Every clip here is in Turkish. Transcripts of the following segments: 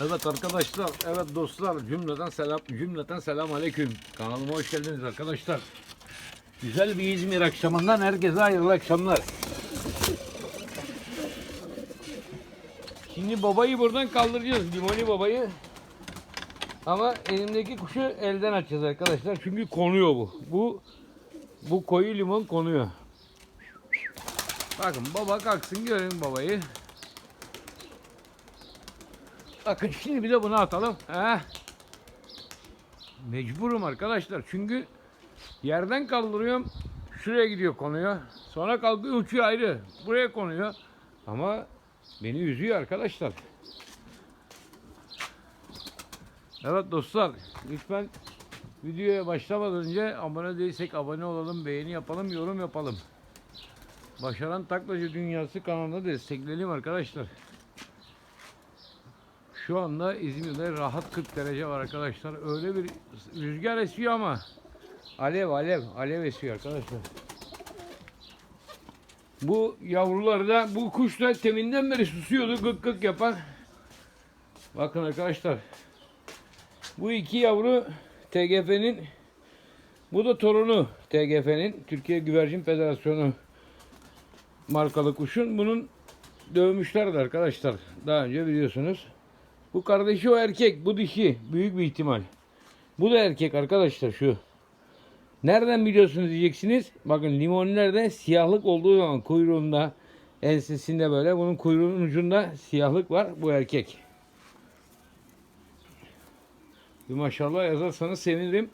Evet arkadaşlar, evet dostlar, cümleten selam, cümleten selam aleyküm. Kanalıma hoş geldiniz arkadaşlar. Güzel bir İzmir akşamından herkese hayırlı akşamlar. Şimdi babayı buradan kaldıracağız, limoni babayı. Ama elimdeki kuşu elden açacağız arkadaşlar. Çünkü konuyor bu. Bu bu koyu limon konuyor. Bakın baba kalksın görün babayı. Bakın şimdi bir de bunu atalım. Heh. Mecburum arkadaşlar. Çünkü yerden kaldırıyorum. Şuraya gidiyor konuyor. Sonra kalkıyor uçuyor ayrı. Buraya konuyor. Ama beni üzüyor arkadaşlar. Evet dostlar. Lütfen videoya başlamadan önce abone değilsek abone olalım. Beğeni yapalım. Yorum yapalım. Başaran Taklacı Dünyası kanalını destekleyelim arkadaşlar. Şu anda İzmir'de rahat 40 derece var arkadaşlar. Öyle bir rüzgar esiyor ama alev alev alev esiyor arkadaşlar. Bu yavrular da bu kuş da teminden beri susuyordu gık gık yapan. Bakın arkadaşlar. Bu iki yavru TGF'nin bu da torunu TGF'nin Türkiye Güvercin Federasyonu markalı kuşun. Bunun dövmüşlerdi arkadaşlar. Daha önce biliyorsunuz. Bu kardeşi o erkek, bu dişi. Büyük bir ihtimal. Bu da erkek arkadaşlar şu. Nereden biliyorsunuz diyeceksiniz. Bakın limonlerde siyahlık olduğu zaman kuyruğunda, ensesinde böyle. Bunun kuyruğunun ucunda siyahlık var. Bu erkek. Bir maşallah yazarsanız sevinirim.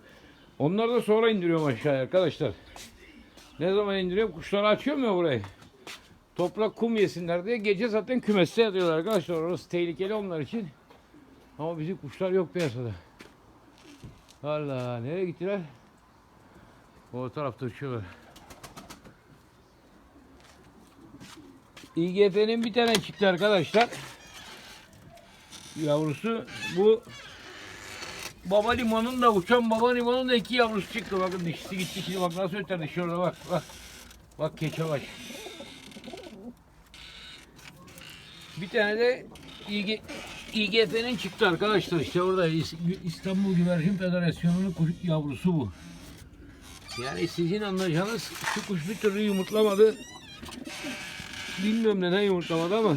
Onları da sonra indiriyorum aşağıya arkadaşlar. Ne zaman indiriyorum? Kuşları açıyorum ya burayı. Toprak kum yesinler diye gece zaten kümeste yatıyorlar arkadaşlar. Orası tehlikeli onlar için. Ama bizim kuşlar yok piyasada. Allah nereye gittiler? O tarafta uçuyorlar. İGF'nin bir tane çıktı arkadaşlar. Yavrusu bu Baba limonun da uçan baba limonun da iki yavrusu çıktı. Bakın dişisi gitti şimdi bak nasıl öter dişi orada bak bak. Bak keçe baş. Bir tane de İG, İGF'nin çıktı arkadaşlar işte orada İs- İstanbul Güvercin Federasyonu'nun kuş yavrusu bu. Yani sizin anlayacağınız şu kuş bir türlü yumurtlamadı. Bilmiyorum neden yumurtlamadı ama.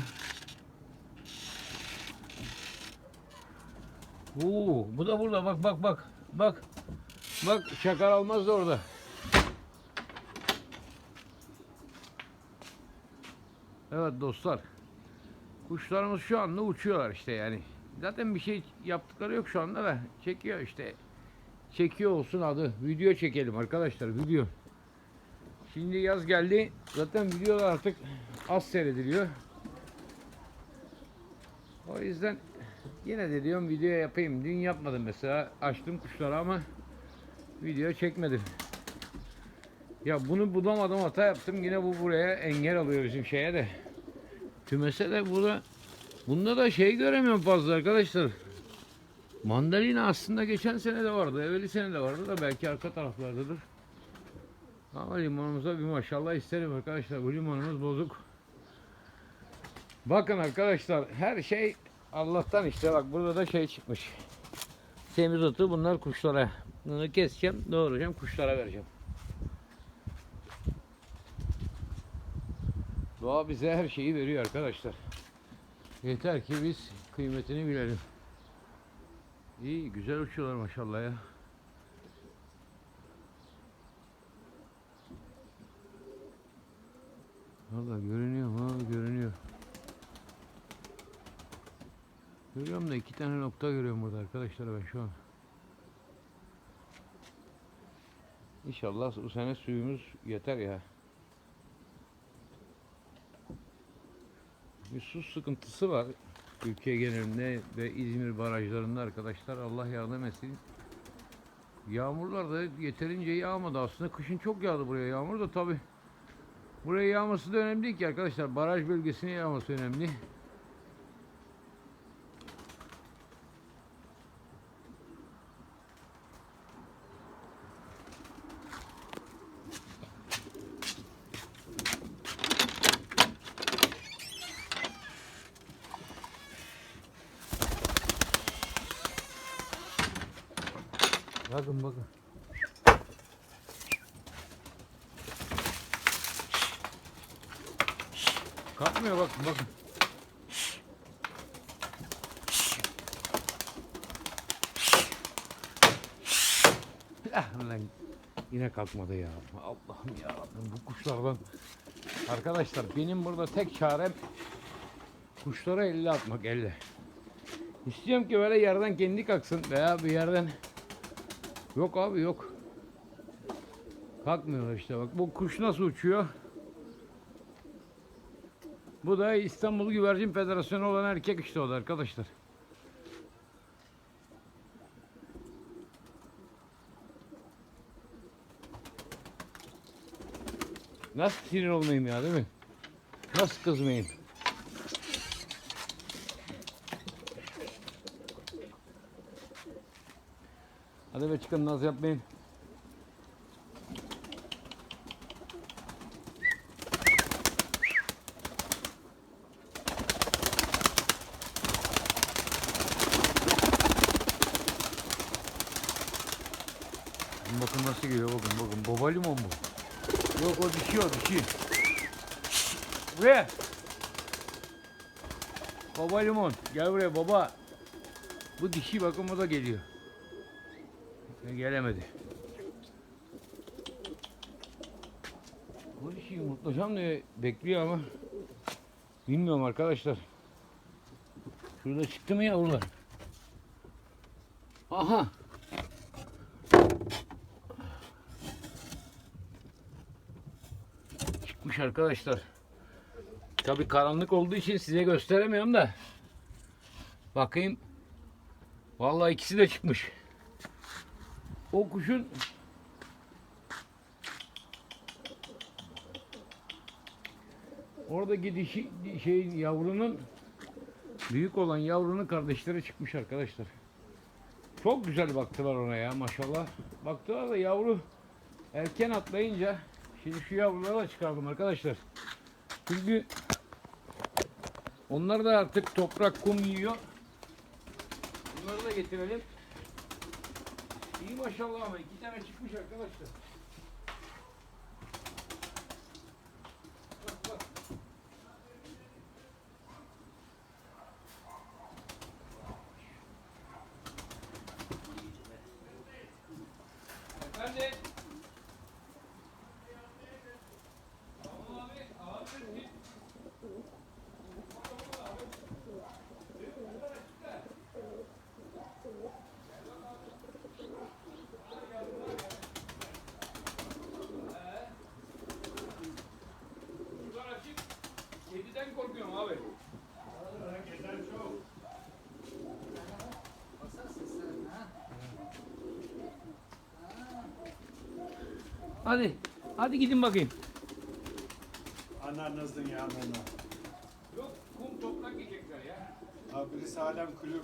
Oo, bu da burada bak bak bak. Bak. Bak şakar almaz da orada. Evet dostlar. Kuşlarımız şu anda uçuyorlar işte yani. Zaten bir şey yaptıkları yok şu anda da. Çekiyor işte. Çekiyor olsun adı. Video çekelim arkadaşlar video. Şimdi yaz geldi. Zaten videolar artık az seyrediliyor. O yüzden yine de diyorum video yapayım. Dün yapmadım mesela. Açtım kuşları ama video çekmedim. Ya bunu bulamadım hata yaptım. Yine bu buraya engel alıyor bizim şeye de. Kümese de burada bunda da şey göremiyorum fazla arkadaşlar. Mandalina aslında geçen sene de vardı. Evveli sene de vardı da belki arka taraflardadır. Ama limonumuza bir maşallah isterim arkadaşlar. Bu limonumuz bozuk. Bakın arkadaşlar her şey Allah'tan işte bak burada da şey çıkmış. Semizotu bunlar kuşlara. Bunu keseceğim, doğrayacağım, kuşlara vereceğim. Doğa bize her şeyi veriyor arkadaşlar. Yeter ki biz kıymetini bilelim. İyi, güzel uçuyorlar maşallah ya. Valla görünüyor ha görünüyor. Görüyorum da iki tane nokta görüyorum burada arkadaşlar ben şu an. İnşallah bu sene suyumuz yeter ya. Bir su sıkıntısı var Türkiye genelinde ve İzmir barajlarında arkadaşlar Allah yardım etsin. Yağmurlar da yeterince yağmadı aslında kışın çok yağdı buraya yağmur da tabi buraya yağması da önemli ki arkadaşlar baraj bölgesine yağması önemli. Bakın bakın. Kalkmıyor bakın bakın. Ah lan yine kalkmadı ya. Allah'ım ya bu kuşlardan. Arkadaşlar benim burada tek çarem kuşlara elle atmak elle. İstiyorum ki böyle yerden kendi kalksın veya bir yerden Yok abi yok. Kalkmıyor işte bak. Bu kuş nasıl uçuyor? Bu da İstanbul Güvercin Federasyonu olan erkek işte o da arkadaşlar. Nasıl sinir olmayayım ya değil mi? Nasıl kızmayayım? Hadi be çıkın naz yapmayın. Bakın nasıl geliyor bakın bakın. Baba limon bu. Yok o o dişi. Buraya. Baba limon. Gel buraya baba. Bu dişi bakın o da geliyor. Gelemedi. Bu dişi yumurtlayacağım diye bekliyor ama bilmiyorum arkadaşlar. Şurada çıktı mı yavrular? Aha. Çıkmış arkadaşlar. Tabii karanlık olduğu için size gösteremiyorum da. Bakayım. Vallahi ikisi de çıkmış. O kuşun oradaki dişi şey yavrunun büyük olan yavrunun kardeşleri çıkmış arkadaşlar. Çok güzel baktılar ona ya maşallah. Baktılar da yavru erken atlayınca şimdi şu yavruları da çıkardım arkadaşlar. Çünkü onlar da artık toprak kum yiyor. Bunları da getirelim. İyi maşallah ama iki tane çıkmış arkadaşlar. Bak bak. Efendim? Tamam abi, abi. Bunlar açık. Kediden korkuyorum abi. Hadi. Hadi gidin bakayım. Ananızın yanına. Yok kum toprak yiyecekler ya. Ha birisi kulüp.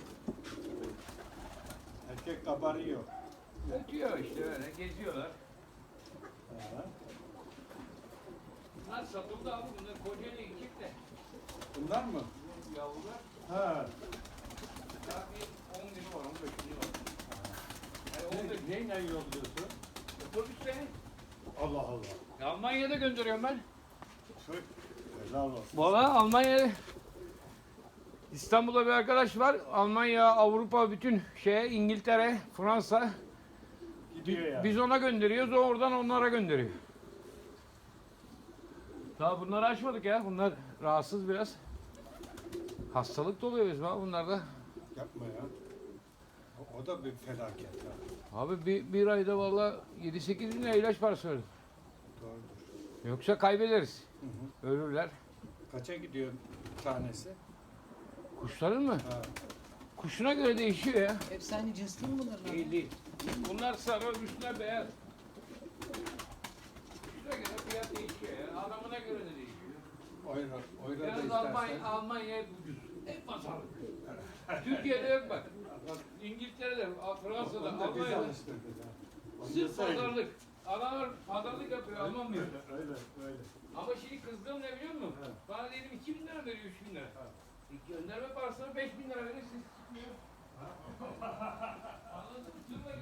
Erkek kabarıyor. Ötüyor işte öyle geziyorlar. Ha. Bunlar satıldı abi bunlar Kocaeli gidecek de. Bunlar mı? Yavrular Ha. daha bir 10 günü var 15 günü var. Yani 15 Ne, neyle yolluyorsun? otobüsle Allah Allah. Almanya'da gönderiyorum ben. Valla Almanya İstanbul'da bir arkadaş var. Almanya, Avrupa bütün şeye İngiltere, Fransa. Gidiyor ya. Biz ona gönderiyoruz, o oradan onlara gönderiyor. Daha bunları açmadık ya. Bunlar rahatsız biraz. Hastalık doluyor biz var bunlarda. Yapma ya. O, o da bir felaket ha. Abi bir, bir ayda valla 7-8 bin lira ilaç parası verdim. Yoksa kaybederiz. Hı hı. Ölürler. Kaça gidiyor tanesi? Kuşların mı? Ha. Kuşuna göre değişiyor ya. Hepsi aynı cins değil mi bunların? abi? Değil değil. Bunlar sarı, üstüne beyaz. Kuşuna göre fiyat değişiyor ya. Adamına göre de değişiyor. Oyra, oyra da Yalnız istersen. Almanya, Almanya hep ucuz. Hep pazarlık. Türkiye'de yok bak. Bak İngiltere'de, Fransa'da, Onu da biz Almanya'da alıştırdık ha. Onu da sırf söyle. pazarlık. Adamlar pazarlık yapıyor, Alman mı? Öyle, öyle. Ama şeyi kızdığım ne biliyor musun? Evet. Bana diyelim 2000 lira veriyor, 3000 lira. Evet. E, gönderme parasını 5000 lira verir, siz çıkmıyor. Anladın mı? Tırla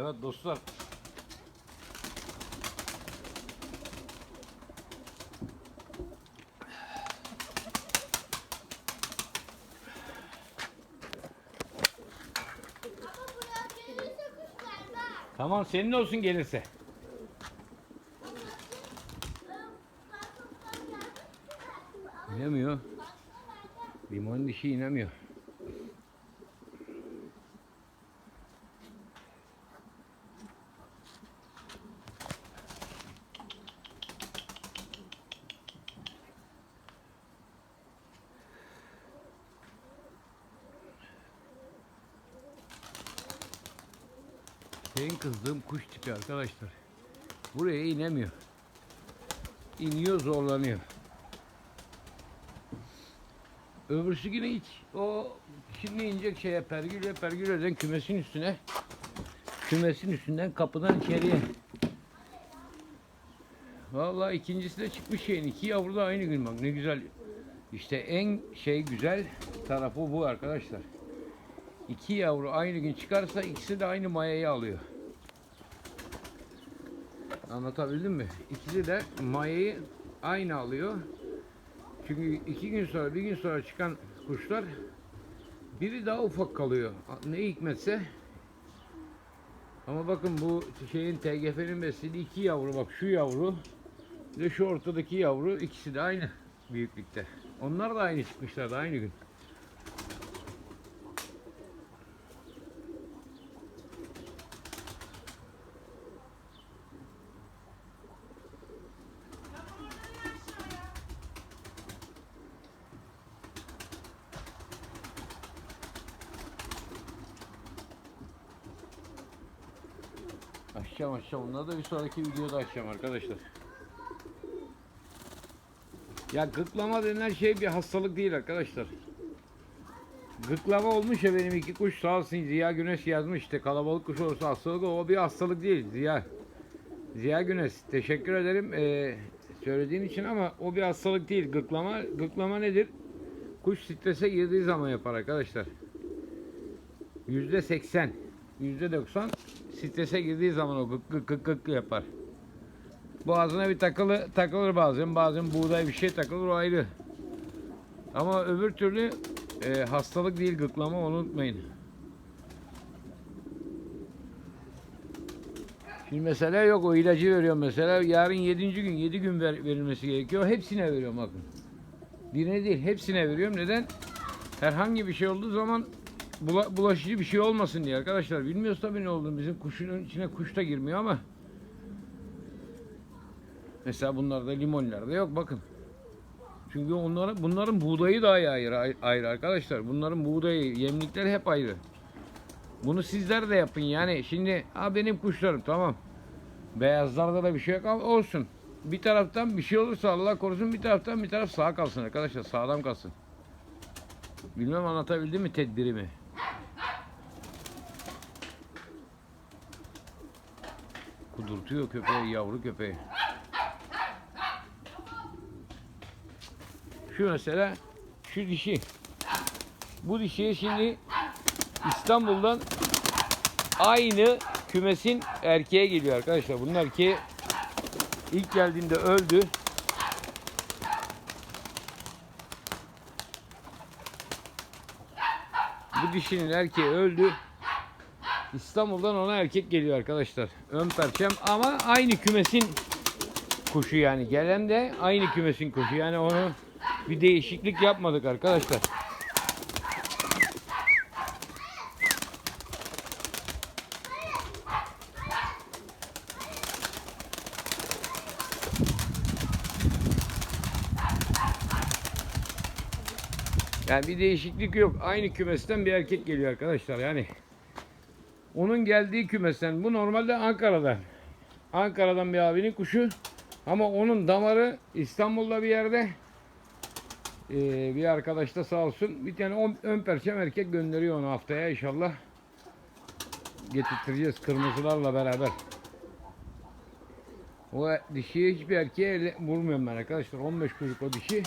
Evet dostlar. Tamam senin olsun gelirse. İnemiyor. Limon dişi inemiyor. Benim kızdığım kuş tipi arkadaşlar. Buraya inemiyor. İniyor zorlanıyor. Öbürsü güne hiç o şimdi inecek şeye pergüle pergüleden kümesin üstüne kümesin üstünden kapıdan içeriye. Vallahi ikincisi de çıkmış şeyin. iki yavru da aynı gün bak ne güzel. İşte en şey güzel tarafı bu arkadaşlar. İki yavru aynı gün çıkarsa ikisi de aynı mayayı alıyor. Anlatabildim mi? İkisi de mayayı aynı alıyor. Çünkü iki gün sonra, bir gün sonra çıkan kuşlar biri daha ufak kalıyor. Ne hikmetse. Ama bakın bu şeyin TGF'nin beslediği iki yavru bak şu yavru de şu ortadaki yavru ikisi de aynı büyüklükte. Onlar da aynı çıkmışlardı aynı gün. Açacağım. Onları da bir sonraki videoda açacağım arkadaşlar. Ya gıklama denilen şey bir hastalık değil arkadaşlar. Gıklama olmuş ya benim iki kuş sağ olsun Ziya Güneş yazmış işte kalabalık kuş olursa hastalık o bir hastalık değil Ziya. Ziya Güneş teşekkür ederim eee, söylediğin için ama o bir hastalık değil. Gıklama, gıklama nedir? Kuş strese girdiği zaman yapar arkadaşlar. Yüzde seksen, yüzde doksan strese girdiği zaman o gık gık gık gık yapar. Boğazına bir takılı takılır bazen, bazen buğday bir şey takılır o ayrı. Ama öbür türlü e, hastalık değil gıklama unutmayın. Şimdi mesela yok o ilacı veriyorum mesela yarın 7. gün 7 gün ver- verilmesi gerekiyor. Hepsine veriyorum bakın. Birine değil hepsine veriyorum. Neden? Herhangi bir şey olduğu zaman bula- bulaşıcı bir şey olmasın diye arkadaşlar. Bilmiyoruz tabii ne olduğunu. Bizim kuşun içine kuş da girmiyor ama mesela bunlarda limonlarda yok bakın. Çünkü onların bunların buğdayı da ayrı, ayrı arkadaşlar. Bunların buğdayı, yemlikleri hep ayrı. Bunu sizler de yapın yani. Şimdi ha benim kuşlarım tamam. Beyazlarda da bir şey yok ama olsun. Bir taraftan bir şey olursa Allah korusun bir taraftan bir taraf sağ kalsın arkadaşlar. Sağlam kalsın. Bilmem anlatabildim mi tedbirimi? Kudurtuyor köpeği, yavru köpeği. Şu mesela, şu dişi. Bu dişiye şimdi İstanbul'dan aynı kümesin erkeğe geliyor arkadaşlar. Bunun erkeği ilk geldiğinde öldü. Bu dişinin erkeği öldü. İstanbul'dan ona erkek geliyor arkadaşlar. Ön perçem ama aynı kümesin kuşu yani. Gelen de aynı kümesin kuşu. Yani onu bir değişiklik yapmadık arkadaşlar. Yani bir değişiklik yok. Aynı kümesten bir erkek geliyor arkadaşlar. Yani onun geldiği kümesten. Bu normalde Ankara'dan. Ankara'dan bir abinin kuşu. Ama onun damarı İstanbul'da bir yerde. Ee, bir arkadaş da sağ olsun. Bir tane ön, ön perçem erkek gönderiyor onu haftaya inşallah. Getirteceğiz kırmızılarla beraber. O dişiye hiçbir erkeğe ele- vurmuyorum ben arkadaşlar. 15 kuyruk o dişi.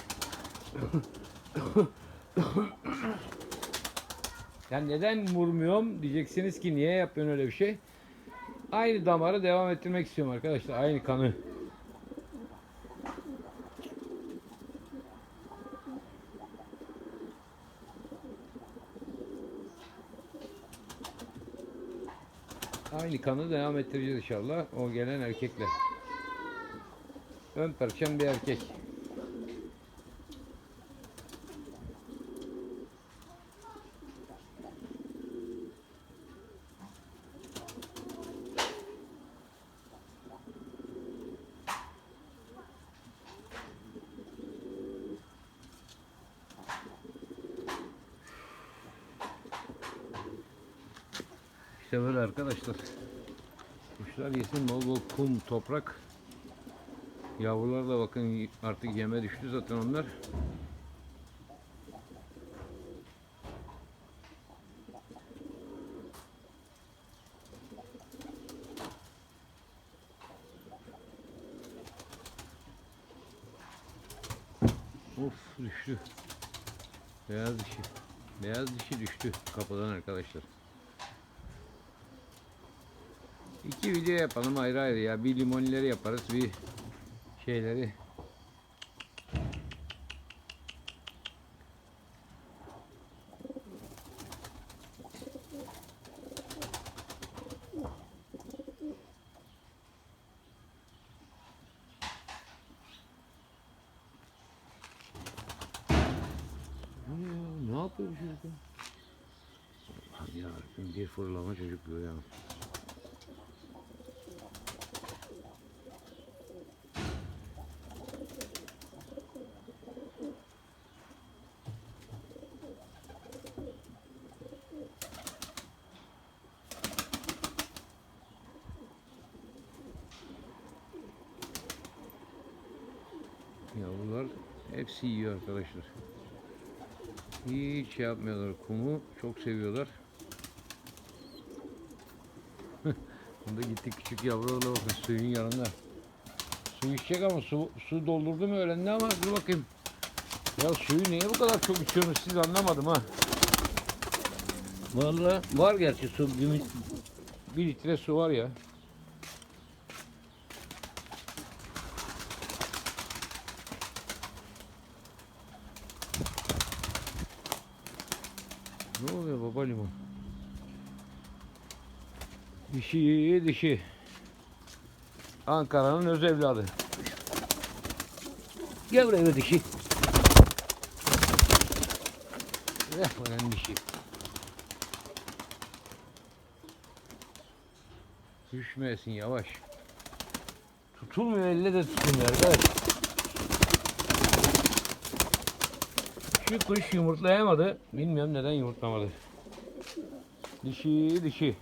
Yani neden vurmuyorum diyeceksiniz ki niye yapıyorsun öyle bir şey? Aynı damarı devam ettirmek istiyorum arkadaşlar. Aynı kanı. Aynı kanı devam ettireceğiz inşallah. O gelen erkekle. Ön perçem bir erkek. İşte böyle arkadaşlar. Kuşlar yesin bol bol kum, toprak. Yavrular da bakın artık yeme düştü zaten onlar. Of düştü. Beyaz dişi. Beyaz dişi düştü kapıdan arkadaşlar. İki video yapalım ayrı ayrı ya. Bir limonileri yaparız, bir şeyleri. Bu ne ya? Ne yapıyor bu çocuk ya? Hadi ya bir fırlama çocuk bu ya. Yavrular hepsi yiyor arkadaşlar. Hiç şey yapmıyorlar. Kumu çok seviyorlar. Bunda gitti küçük yavrularla bakın suyun yanında. Su içecek ama su, su doldurdu mu öğrendi ama dur bakayım. Ya suyu niye bu kadar çok içiyorsunuz siz anlamadım ha. Vallahi var gerçi su. Bir, bir litre su var ya. Ne oluyor baba limon? Dişi dişi. Ankara'nın öz evladı. Gel buraya dişi. Eh ulan dişi. Düşmeyesin yavaş. Tutulmuyor elle de tutulmuyor arkadaş. Şu kuş yumurtlayamadı. Bilmiyorum neden yumurtlamadı. Dişi dişi.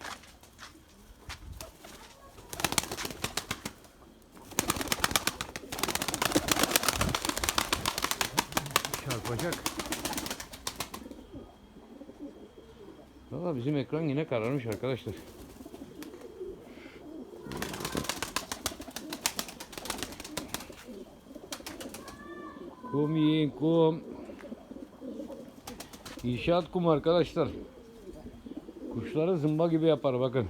Çarpacak. Valla bizim ekran yine kararmış arkadaşlar. Kum yiyin kum. İnşaat kum arkadaşlar. Kuşları zımba gibi yapar bakın.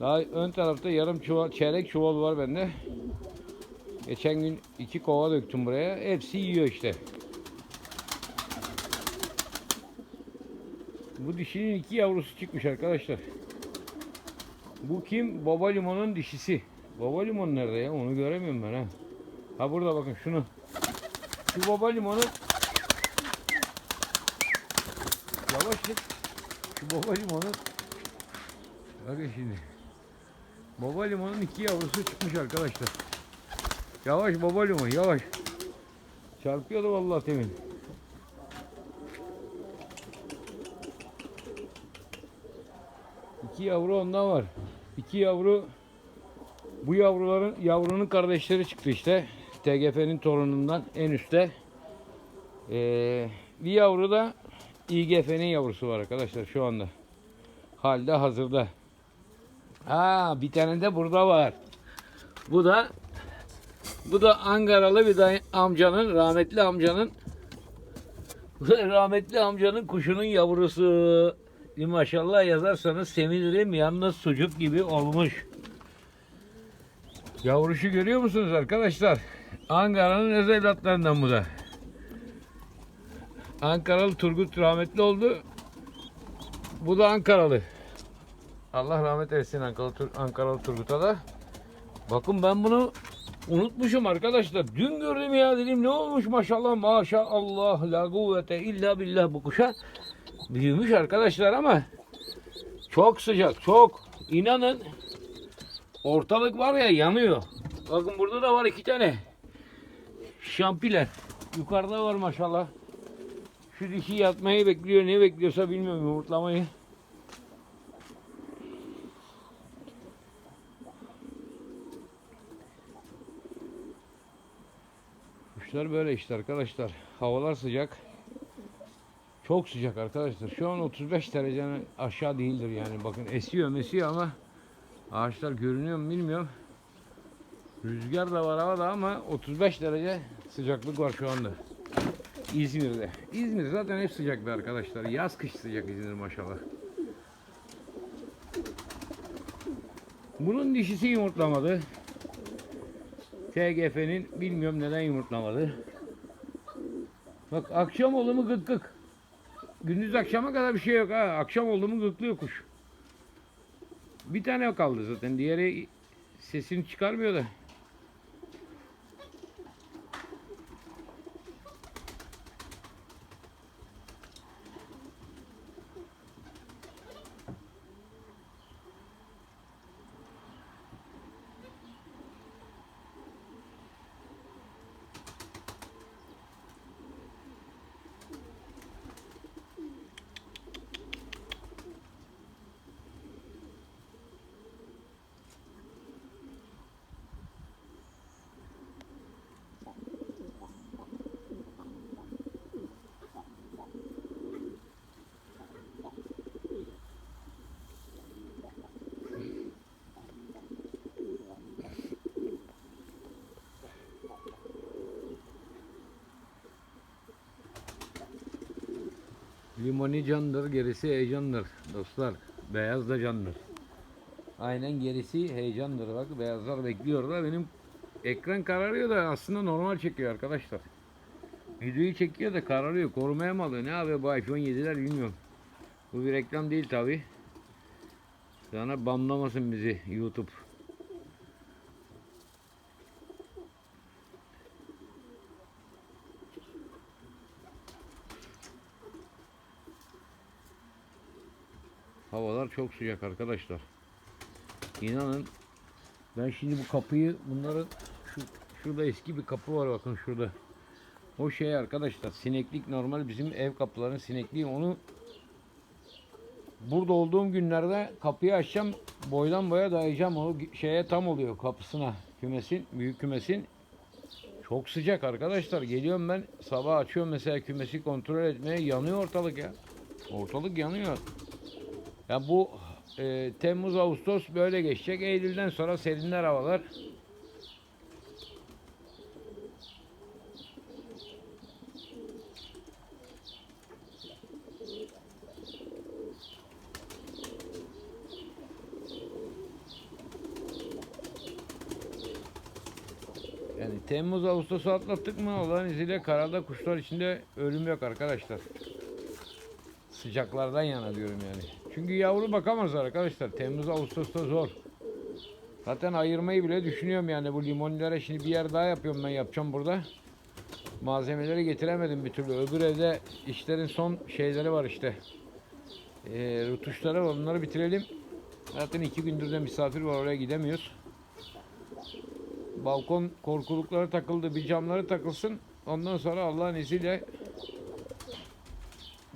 Daha ön tarafta yarım çuval, çeyrek çuval var bende. Geçen gün iki kova döktüm buraya. Hepsi yiyor işte. Bu dişinin iki yavrusu çıkmış arkadaşlar. Bu kim? Baba limonun dişisi. Baba limon nerede ya? Onu göremiyorum ben ha. Ha burada bakın şunu. Şu baba limonu Yavaşlık. Şu baba limonu. Bakın şimdi. Baba limonun iki yavrusu çıkmış arkadaşlar. Yavaş baba limon yavaş. Çarpıyordu vallahi temin. İki yavru ondan var. İki yavru bu yavruların yavrunun kardeşleri çıktı işte. TGF'nin torunundan en üstte. Ee, bir yavru da İGF'nin yavrusu var arkadaşlar şu anda. Halde hazırda. Ha bir tane de burada var. Bu da bu da Ankaralı bir dayı, amcanın rahmetli amcanın da rahmetli amcanın kuşunun yavrusu. Bir maşallah yazarsanız sevinirim. Yalnız sucuk gibi olmuş. Yavruşu görüyor musunuz arkadaşlar? Ankara'nın öz evlatlarından bu da. Ankaralı Turgut rahmetli oldu. Bu da Ankaralı. Allah rahmet eylesin Ankaralı, Tur- Ankaralı Turgut'a da. Bakın ben bunu unutmuşum arkadaşlar. Dün gördüm ya dedim ne olmuş maşallah maşallah la kuvvete illa billah bu kuşa. Büyümüş arkadaşlar ama çok sıcak çok. İnanın ortalık var ya yanıyor. Bakın burada da var iki tane. Şampiler. Yukarıda var maşallah. Şu dişi yatmayı bekliyor. Ne bekliyorsa bilmiyorum yumurtlamayı. Kuşlar böyle işte arkadaşlar. Havalar sıcak. Çok sıcak arkadaşlar. Şu an 35 derecenin aşağı değildir yani. Bakın esiyor mesiyor ama ağaçlar görünüyor mu bilmiyorum. Rüzgar da var havada ama 35 derece sıcaklık var şu anda. İzmir'de. İzmir zaten hep sıcaktı arkadaşlar. Yaz kış sıcak İzmir maşallah. Bunun dişisi yumurtlamadı. TGF'nin bilmiyorum neden yumurtlamadı. Bak akşam oldu mu gık gık. Gündüz akşama kadar bir şey yok ha. Akşam oldu mu gıklıyor kuş. Bir tane kaldı zaten. Diğeri sesini çıkarmıyor da. Limoni candır, gerisi heyecandır dostlar. Beyaz da candır. Aynen gerisi heyecandır. Bak beyazlar bekliyor da benim ekran kararıyor da aslında normal çekiyor arkadaşlar. Videoyu çekiyor da kararıyor. Korumaya mı alıyor? Ne abi bu iPhone 7'ler bilmiyorum. Bu bir reklam değil tabi. Sana banlamasın bizi YouTube. Havalar çok sıcak arkadaşlar. İnanın. Ben şimdi bu kapıyı bunların şu, şurada eski bir kapı var bakın şurada. O şey arkadaşlar sineklik normal bizim ev kapılarının sinekliği. Onu burada olduğum günlerde kapıyı açacağım boydan boya dayayacağım. O şeye tam oluyor kapısına kümesin büyük kümesin. Çok sıcak arkadaşlar geliyorum ben sabah açıyorum mesela kümesi kontrol etmeye yanıyor ortalık ya. Ortalık yanıyor ya bu e, Temmuz Ağustos böyle geçecek Eylül'den sonra serinler havalar Yani Temmuz Ağustos'u atlattık mı Allah'ın izniyle karada kuşlar içinde ölüm yok arkadaşlar. Sıcaklardan yana diyorum yani. Çünkü yavru bakamaz arkadaşlar. Temmuz Ağustos'ta zor. Zaten ayırmayı bile düşünüyorum yani bu limonlara şimdi bir yer daha yapıyorum ben yapacağım burada. Malzemeleri getiremedim bir türlü. Öbür evde işlerin son şeyleri var işte. Ee, rutuşları var onları bitirelim. Zaten iki gündür de misafir var oraya gidemiyoruz. Balkon korkulukları takıldı. Bir camları takılsın. Ondan sonra Allah'ın izniyle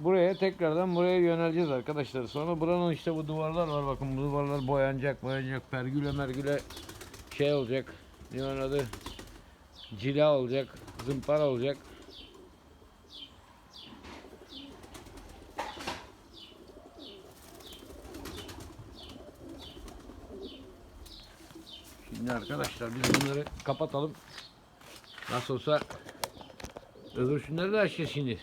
buraya tekrardan buraya yöneleceğiz arkadaşlar. Sonra buranın işte bu duvarlar var. Bakın bu duvarlar boyanacak, boyanacak. Pergüle mergüle şey olacak. Ne adı? Cila olacak. Zımpara olacak. Şimdi arkadaşlar biz bunları kapatalım. Nasıl olsa öbür şunları da açacağız şimdi.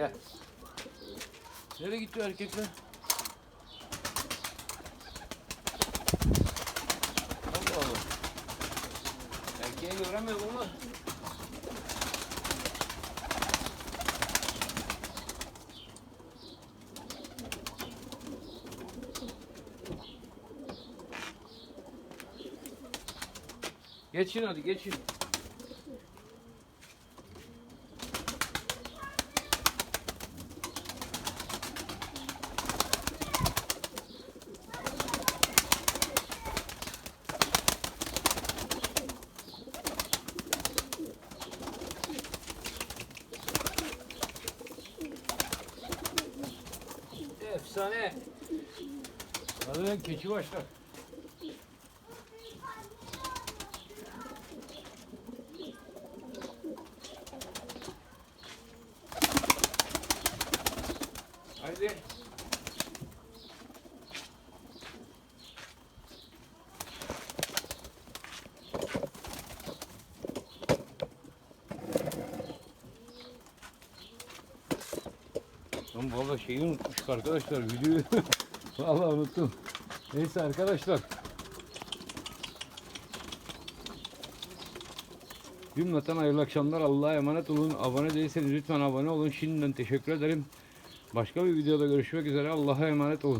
Gel. Nereye gitti erkekler? Allah Allah. Erkeği göremiyorum ama. Geçin hadi geçin. Efsane. Lan keçi başlar. Haydi. Lan valla şeyi unutmuştuk arkadaşlar videoyu. valla unuttum. Neyse arkadaşlar. Cümleten hayırlı akşamlar. Allah'a emanet olun. Abone değilseniz lütfen abone olun. Şimdiden teşekkür ederim. Başka bir videoda görüşmek üzere. Allah'a emanet olun.